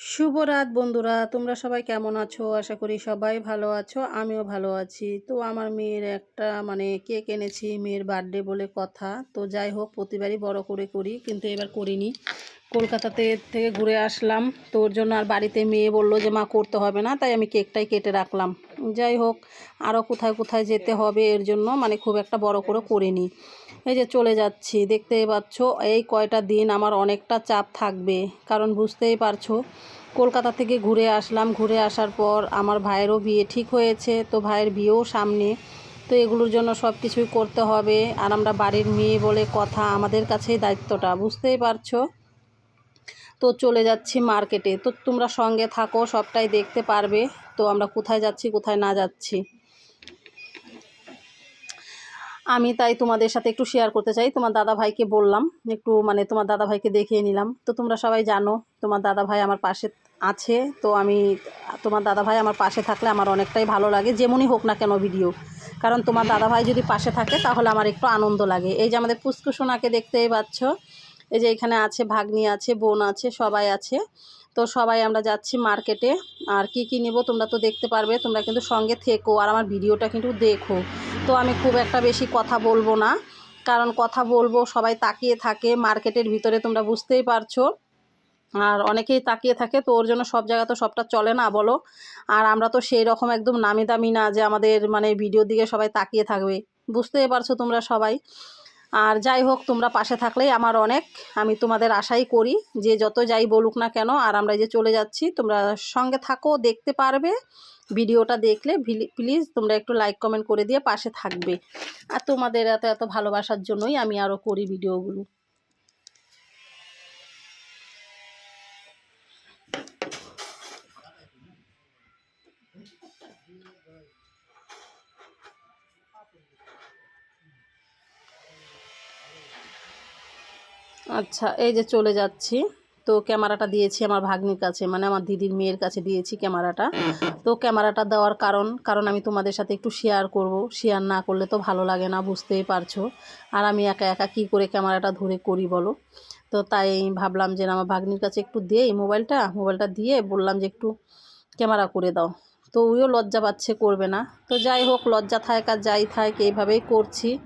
শুভ রাত বন্ধুরা, তোমরা সবাই কেমন আছো? আশা করি সবাই ভালো আছো, আমিও ভালো আছি। তো আমার মেয়ের একটা মানে কেক এনেছি, মেয়ের বার্থডে বলে কথা। তো যাই হোক, প্রতিবারই বড় করে করি, কিন্তু এবার করিনি। কলকাতাতে থেকে ঘুরে আসলাম। তো ওর জন্য আর বাড়িতে মেয়ে বলল যে, মা, করতে হবে না। তাই আমি কেকটাই কেটে রাখলাম। যাই হোক আরও কোথায় কোথায় যেতে হবে এর জন্য মানে খুব একটা বড় করে করিনি। এই যে চলে যাচ্ছি, দেখতেই পাচ্ছ, এই কয়টা দিন আমার অনেকটা চাপ থাকবে। কারণ বুঝতেই পারছ, কলকাতা থেকে ঘুরে আসলাম। ঘুরে আসার পর আমার ভাইয়েরও বিয়ে ঠিক হয়েছে, তো ভাইয়ের বিয়েও সামনে। তো এগুলোর জন্য সব কিছুই করতে হবে। আর আমরা বাড়ির মেয়ে বলে কথা, আমাদের কাছেই দায়িত্বটা, বুঝতেই পারছ? তো চলে যাচ্ছি মার্কেটে। তো তোমরা সঙ্গে থাকো, সবটাই দেখতে পারবে। তো আমরা কোথায় যাচ্ছি, কোথায় না যাচ্ছি। আমি তাই তোমাদের সাথে একটু শেয়ার করতে চাই। তোমার দাদা ভাইকে বললাম, একটু মানে তোমার দাদা ভাইকে দেখিয়ে নিলাম। তো তোমরা সবাই জানো, তোমার দাদা ভাই আমার পাশে আছে। তো আমি, তোমার দাদা ভাই আমার পাশে থাকলে আমার অনেকটাই ভালো লাগে, যেমনই হোক না কেন ভিডিও কারণ তোমার দাদা ভাই যদি পাশে থাকে, তাহলে আমার একটু আনন্দ লাগে। এই যে আমাদের পুষ্কুসোনাকে দেখতেই পাচ্ছ, এই যে এখানে আছে, ভাগ্নি আছে, বোন আছে, সবাই আছে। তো সবাই আমরা যাচ্ছি মার্কেটে আর কি কি নেব তোমরা তো দেখতে পারবে, তোমরা কিন্তু সঙ্গে থেকো আর আমার ভিডিওটা কিন্তু দেখো। তো আমি খুব একটা বেশি কথা বলব না, কারণ কথা বলব, সবাই তাকিয়ে থাকে মার্কেটের ভিতরে তোমরা বুঝতেই পারছ। আর অনেকেই তাকিয়ে থাকে, তো ওর জন্য সব জায়গা তো সবটা চলে না বলো। আর আমরা তো সেই রকম একদম নামি দামি না যে আমাদের মানে ভিডিওর দিকে সবাই তাকিয়ে থাকবে। বুঝতেই পারছ তোমরা সবাই। আর যাই হোক, তোমরা পাশে থাকলেই আমার অনেক। আমি তোমাদের আশাই করি যে যত যাই বলুক না কেন, আর আমরা যে চলে যাচ্ছি, তোমরা সঙ্গে থাকো, দেখতে পারবে। ভিডিওটা দেখলে প্লিজ তোমরা একটু লাইক, কমেন্ট করে দিয়ে পাশে থাকবে। আর তোমাদের এত এত ভালোবাসার জন্যই আমি আরও করি ভিডিওগুলো। আচ্ছা এই যে চলে যাচ্ছি। তো ক্যামেরাটা দিয়েছি আমার ভাগ্নির কাছে মানে আমার দিদির মেয়ের কাছে দিয়েছি ক্যামেরাটা। তো ক্যামেরাটা দেওয়ার কারণ কারণ আমি তোমাদের সাথে একটু শেয়ার করব। শেয়ার না করলে তো ভালো লাগে না, বুঝতেই পারছ। আর আমি একা একা কি করে ক্যামেরাটা ধরে করি বলো? তো তাই ভাবলাম যে আমার ভাগ্নির কাছে একটু দিয়েই মোবাইলটা মোবাইলটা দিয়ে বললাম যে একটু ক্যামেরা করে দাও। তো ওইও লজ্জা পাচ্ছে, করবে না। তো যাই হোক, লজ্জা থাক আর যাই থাক, এইভাবেই করছি।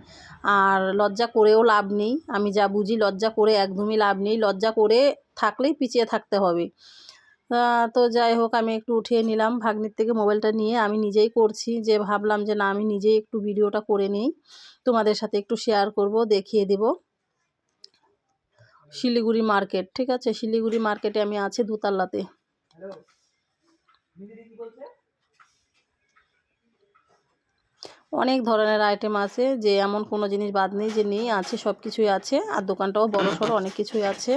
আর লজ্জা করেও লাভ নেই। আমি যা বুঝি লজ্জা করে একদমই লাভ নেই। লজ্জা করে থাকলেই পিছিয়ে থাকতে হবে। তো যাই হোক, আমি একটু উঠিয়ে নিলাম ভাগ্নির থেকে মোবাইলটা নিয়ে। আমি নিজেই করছি যে ভাবলাম যে না, আমি নিজেই একটু ভিডিওটা করে নিই। তোমাদের সাথে একটু শেয়ার করব, দেখিয়ে দেব। শিলিগুড়ি মার্কেট, ঠিক আছে? শিলিগুড়ি মার্কেটে আমি আছি দুতাল্লাতে অনেক ধরনের আইটেম আছে যে এমন কোনো জিনিস বাদ নেই যে নেই, আছে সব কিছুই আছে। আর দোকানটাও বড় সড়ো, অনেক কিছুই আছে।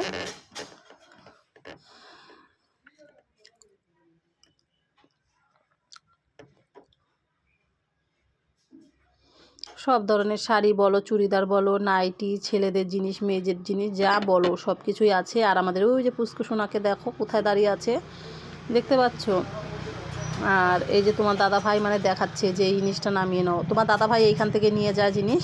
সব ধরনের শাড়ি বলো, চুড়িদার বলো, নাইটি, ছেলেদের জিনিস, মেয়েদের জিনিস, যা বলো সব কিছুই আছে। আর আমাদের ওই যে পুষ্কুসোনাকে দেখো, কোথায় দাঁড়িয়ে আছে? দেখতে পাচ্ছ? আর এই যে তোমার দাদা ভাই মানে দেখাচ্ছে যে এই জিনিসটা নামিয়ে নাও। তোমার দাদা ভাই এইখান থেকে নিয়ে যায় জিনিস।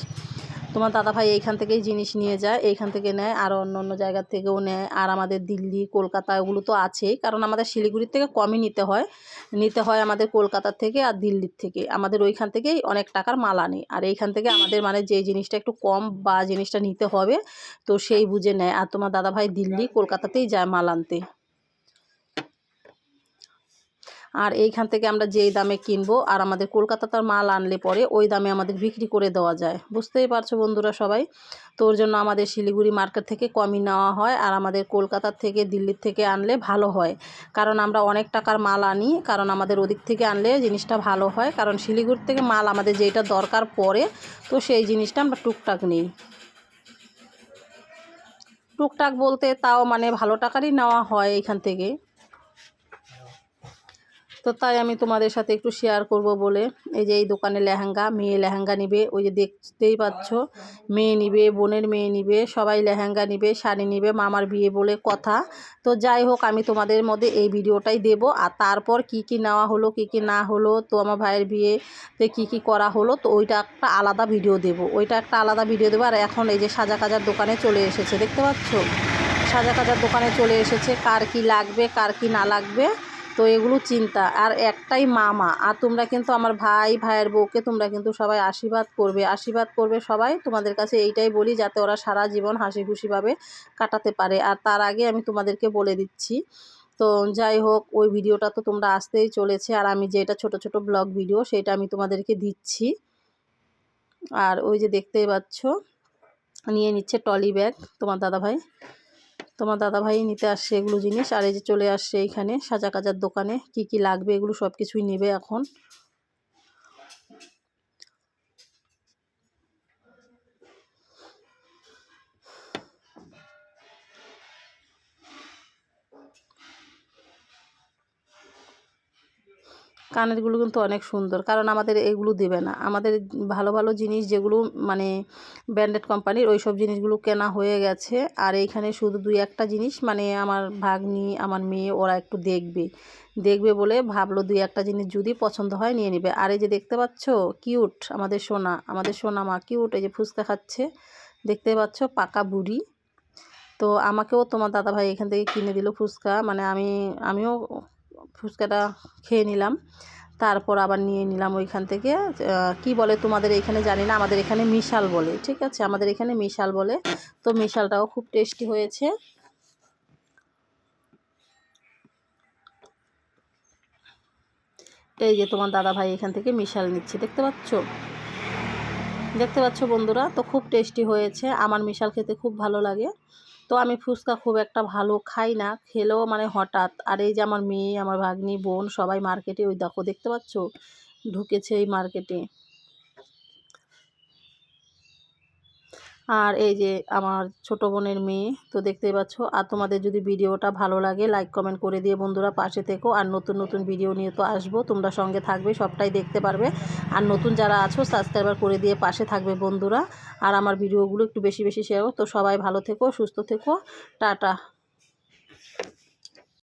তোমার দাদা ভাই এইখান থেকেই জিনিস নিয়ে যায়, এইখান থেকে নেয়, আর অন্য অন্য জায়গার থেকেও নেয়। আর আমাদের দিল্লি, কলকাতা ওগুলো তো আছেই, কারণ আমাদের শিলিগুড়ির থেকে কমই নিতে হয়। নিতে হয় আমাদের কলকাতার থেকে আর দিল্লির থেকে। আমাদের ওইখান থেকেই অনেক টাকার মাল আনে আর এইখান থেকে আমাদের মানে যে জিনিসটা একটু কম বা জিনিসটা নিতে হবে, তো সেই বুঝে নেয়। আর তোমার দাদা ভাই দিল্লি, কলকাতাতেই যায় মাল আনতে। আর এইখান থেকে আমরা যেই দামে কিনবো আর আমাদের কলকাতার মাল আনলে পরে ওই দামে আমাদের বিক্রি করে দেওয়া যায়। বুঝতেই পারছ বন্ধুরা সবাই? তো ওর জন্য আমাদের শিলিগুড়ি মার্কেট থেকে কমই নেওয়া হয় আর আমাদের কলকাতার থেকে দিল্লির থেকে আনলে ভালো হয়। কারণ আমরা অনেক টাকার মাল আনি, কারণ আমাদের ওদিক থেকে আনলে জিনিসটা ভালো হয়। কারণ শিলিগুড়ি থেকে মাল আমাদের যেটা দরকার পড়ে, তো সেই জিনিসটা আমরা টুকটাক নিই। টুকটাক বলতে তাও মানে ভালো টাকারই নেওয়া হয় এইখান থেকে। তো তাই আমি তোমাদের সাথে একটু শেয়ার করব বলে, এই যে এই দোকানে লেহেঙ্গা, মেয়ে লেহেঙ্গা নিবে, ওই যে দেখতেই পাচ্ছ, মেয়ে নিবে, বোনের মেয়ে নিবে, সবাই লেহেঙ্গা নিবে, শাড়ি নিবে, মামার বিয়ে বলে কথা। তো যাই হোক, আমি তোমাদের মধ্যে এই ভিডিওটাই দেব, আর তারপর কি কি নেওয়া হলো, কি কি না হলো, তো আমার ভাইয়ের বিয়েতে কি কি করা হলো, তো ওইটা একটা আলাদা ভিডিও দেব। ওইটা একটা আলাদা ভিডিও দেবো, আর এখন এই যে সাজা কাজার দোকানে চলে এসেছে, দেখতে পাচ্ছ? সাজা কাজার দোকানে চলে এসেছে, কার কি লাগবে, কার কি না লাগবে। তো এগুলো চিন্তা। আর একটাই মামা। আর তোমরা কিন্তু আমার ভাই, ভাইয়ের বউকে তোমরা কিন্তু সবাই আশীর্বাদ করবে। আশীর্বাদ করবে সবাই। তোমাদের কাছে এইটাই বলি, যাতে ওরা সারা জীবন হাসি খুশিভাবে কাটাতে পারে। আর তার আগে আমি তোমাদেরকে বলে দিচ্ছি। তো যাই হোক, ওই ভিডিওটা তো তোমরা আসতেই চলেছে। আর আমি যেটা ছোট ছোট ব্লগ ভিডিও, সেটা আমি তোমাদেরকে দিচ্ছি। আর ওই যে দেখতেই পাচ্ছ, নিয়ে নিচ্ছে টলি ব্যাগ তোমার দাদাভাই। তোমার দাদাভাই নিতে আসছে এগুলো জিনিস, আর এই যে চলে আসছে এইখানে সাজা কাজার দোকানে, কি কি লাগবে এগুলো সব কিছুই নেবে এখন। কানেরগুলো কিন্তু অনেক সুন্দর। কারণ আমাদের এগুলো দেবে না। আমাদের ভালো ভালো জিনিস যেগুলো মানে ব্র্যান্ডেড কোম্পানির ওই সব জিনিসগুলো কেনা হয়ে গেছে। আর এইখানে শুধু দুই একটা জিনিস মানে আমার ভাগ্নি, আমার মেয়ে, ওরা একটু দেখবে। দেখবে বলে ভাবলো দুই একটা জিনিস যদি পছন্দ হয় নিয়ে নেবে। আর এই যে দেখতে পাচ্ছ, কিউট আমাদের সোনা। আমাদের সোনা মা কিউট, এই যে ফুচকা খাচ্ছে। দেখতে পাচ্ছ, পাকা বুড়ি। তো আমাকেও তোমার দাদাভাই এখান থেকে কিনে দিল ফুচকা। মানে আমি, আমিও ফুচকাটা খেয়ে নিলাম। তারপর আবার নিয়ে নিলাম ওইখান থেকে। কি বলে তোমাদের এখানে জানি না, আমাদের এখানে মিশাল বলে, ঠিক আছে? আমাদের এখানে মিশাল বলে। তো মিশালটাও খুব টেস্টি হয়েছে। এই যে তোমার দাদা ভাই এখান থেকে মিশাল নিচ্ছে, দেখতে পাচ্ছ? দেখতে পাচ্ছ বন্ধুরা, তো খুব টেস্টি হয়েছে। আমার মিশাল খেতে খুব ভালো লাগে। তো আমি ফুচকা খুব একটা ভালো খাই না, খেলেও মানে হঠাৎ। আর এই যে আমার মেয়ে, আমার ভাগ্নি, বোন সবাই মার্কেটে ওই দেখো, দেখতে পাচ্ছ? ঢুকেছে এই মার্কেটে আর এই যে আমার ছোট বোনের মেয়ে, তো দেখতেই পাচ্ছ। আর তোমাদের যদি ভিডিওটা ভালো লাগে লাইক কমেন্ট করে দিয়ে বন্ধুরা পাশে থেকো। আর নতুন নতুন ভিডিও নিয়ে তো আসব। তোমরা সঙ্গে থাকবে, সবটাই দেখতে পারবে। আর নতুন যারা আছো সাবস্ক্রাইবার করে দিয়ে পাশে থাকবে বন্ধুরা। আর আমার ভিডিওগুলো একটু বেশি বেশি শেয়ার তো সবাই ভালো থেকো, সুস্থ থেকো। টাটা।